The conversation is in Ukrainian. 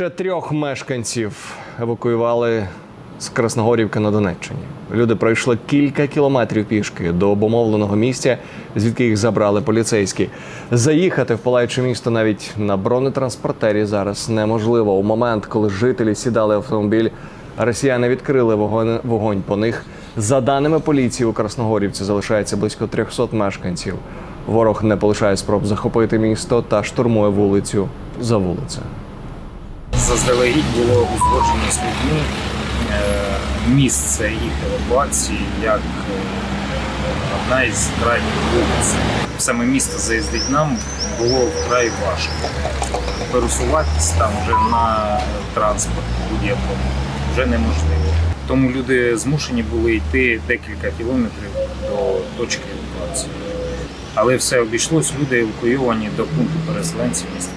Ще трьох мешканців евакуювали з Красногорівки на Донеччині. Люди пройшли кілька кілометрів пішки до обумовленого місця, звідки їх забрали поліцейські. Заїхати в палаюче місто навіть на бронетранспортері зараз неможливо. У момент, коли жителі сідали в автомобіль, росіяни відкрили вогонь, вогонь по них. За даними поліції, у Красногорівці залишається близько 300 мешканців. Ворог не полишає спроб захопити місто та штурмує вулицю за вулицею. Заздалегідь було узгоджено з людьми е, місце їх евакуації як е, одна із крайніх вулиць. Саме місто заїздить нам було вкрай важко. Пересуватись там вже на транспорт будь-якому вже неможливо. Тому люди змушені були йти декілька кілометрів до точки евакуації. Але все обійшлось, люди евакуйовані до пункту переселенців міста.